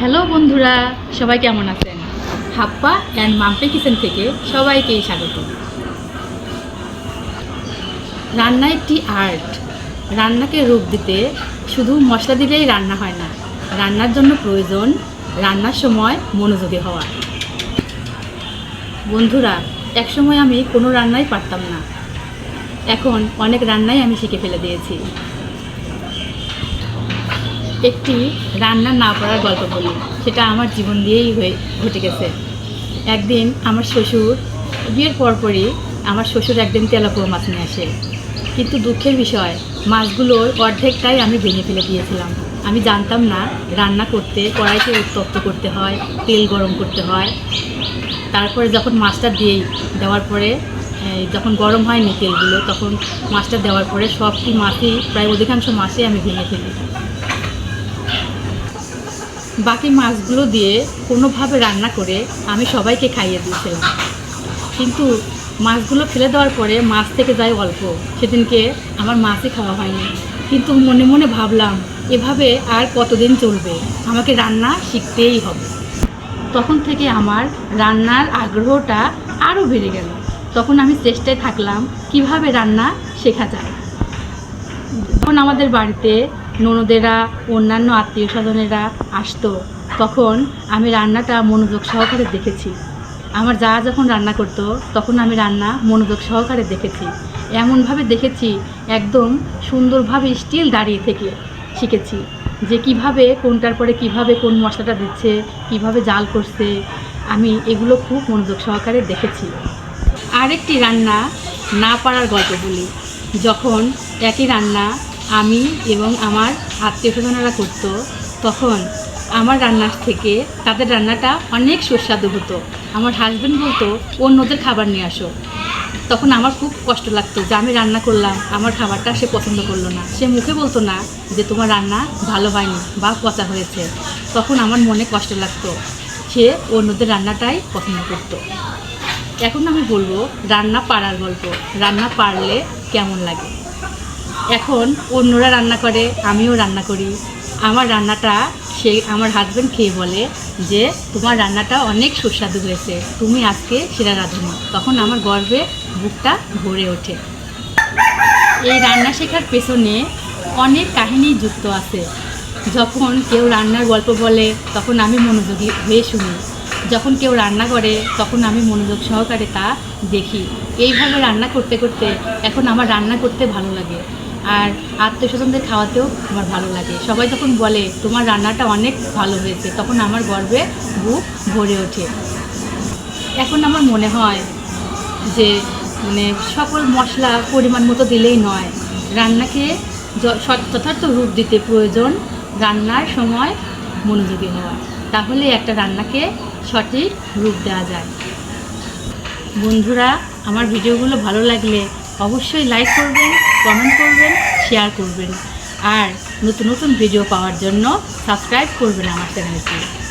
Hello বন্ধুরা, সবাই কেমন আছেন? হাপ্পা অ্যান্ড মাম্পে কিচেন থেকে সবাইকেই স্বাগত। রান্না একটি আর্ট। রান্নাকে রূপ দিতে শুধু মশলা দিলেই রান্না হয় না, রান্নার জন্য প্রয়োজন রান্নার সময় মনোযোগী হওয়া। বন্ধুরা, একসময় আমি কোনো রান্নাই পারতাম না। এখন অনেক রান্নাই আমি শিখে ফেলে দিয়েছি। একটি রান্না না পারার গল্প বলি। সেটা আমার জীবন দিয়েই হয়ে, ঘটে গেছে। একদিন আমার শ্বশুর, বিয়ের পরপরই আমার শ্বশুর একদিন তেলাপুয়া মাছ নিয়ে আসে। কিন্তু দুঃখের বিষয়, মাছগুলোর অর্ধেকটাই আমি ভেঙে ফেলে দিয়েছিলাম। আমি জানতাম না, রান্না করতে, কড়াইতে উত্তপ্ত করতে হয়, তেল গরম করতে হয়। তারপরে যখন মাছটা দিয়েই দেওয়ার পরে যখন গরম হয়নি তেলগুলো, তখন মাছটা দেওয়ার পরে সবটি মাছই, প্রায় অধিকাংশ মাছই আমি ভেঙে ফেলি। বাকি মাছগুলো দিয়ে কোনোভাবে রান্না করে আমি সবাইকে খাইয়ে দিয়েছিলাম। কিন্তু মাছগুলো ফেলে দেওয়ার পরে মাছ থেকে যায় অল্প। সেদিনকে আমার মাছই খাওয়া হয়নি। কিন্তু মনে মনে ভাবলাম, এভাবে আর কতদিন চলবে? আমাকে রান্না শিখতেই হবে। তখন থেকে আমার রান্নার আগ্রহটা আরও বেড়ে গেল। তখন আমি চেষ্টায় থাকলাম, কীভাবে রান্না শেখা যায়? যখন আমাদের বাড়িতে ননদেরা, অন্যান্য আত্মীয় স্বজনেরা আসতো। তখন আমি রান্নাটা মনোযোগ সহকারে দেখেছি। আমার যা যখন রান্না করতো, তখন আমি রান্না মনোযোগ সহকারে দেখেছি। এমনভাবে দেখেছি, একদম সুন্দরভাবে স্টিল দাঁড়িয়ে থেকে শিখেছি যে কীভাবে কোনটার পরে কীভাবে কোন মশলাটা দিচ্ছে, কীভাবে জাল করছে। আমি এগুলো খুব মনোযোগ সহকারে দেখেছি। আরেকটি রান্না না পারার গল্প বলি। যখন একই রান্না আমি এবং আমার আত্মীয় স্বজনেরা করতো, তখন আমার রান্নার থেকে তাদের রান্নাটা অনেক সুস্বাদু হতো। আমার হাজব্যান্ড বলতো অন্যদের খাবার নিয়ে আসো। তখন আমার খুব কষ্ট লাগতো যে আমি রান্না করলাম, আমার খাবারটা সে পছন্দ করল না। সে মুখে বলতো না যে, তোমার রান্না ভালো হয়নি বা পচা হয়েছে। তখন আমার মনে কষ্ট লাগতো, সে অন্যদের রান্নাটাই পছন্দ করতো। এখন আমি বলব, রান্না পারার গল্প। রান্না পারলে কেমন লাগে? এখন অন্যরা রান্না করে, আমিও রান্না করি। আমার রান্নাটা সে, আমার হাজব্যান্ড খেয়ে বলে যে, তোমার রান্নাটা অনেক সুস্বাদু হয়েছে, তুমি আজকে সেরা রাঁধুনি তখন আমার গর্বে বুকটা ভরে ওঠে। এই রান্না শেখার পেছনে অনেক কাহিনী যুক্ত আছে। যখন কেউ রান্নার গল্প বলে, তখন আমি মনোযোগী হয়ে শুনি। যখন কেউ রান্না করে, তখন আমি মনোযোগ সহকারে তা দেখি। এইভাবে রান্না করতে করতে এখন আমার রান্না করতে ভালো লাগে। আর আত্মীয় স্বজনদের খাওয়াতেও আমার ভালো লাগে। সবাই যখন বলে, তোমার রান্নাটা অনেক ভালো হয়েছে, তখন আমার গর্বে বুক ভরে ওঠে। এখন আমার মনে হয় যে মানে সকল মশলা পরিমাণ মতো দিলেই নয়। রান্নাকে যথার্থ রূপ দিতে প্রয়োজন রান্নার সময় মনোযোগী হওয়া। তাহলে একটা রান্নাকে সঠিক রূপ দেওয়া যায়। বন্ধুরা, আমার ভিডিওগুলো ভালো লাগলে অবশ্যই লাইক করবেন। কমেন্ট করবেন শেয়ার করবেন। আর নতুন নতুন ভিডিও পাওয়ার জন্য সাবস্ক্রাইব করবেন আমার চ্যানেলটি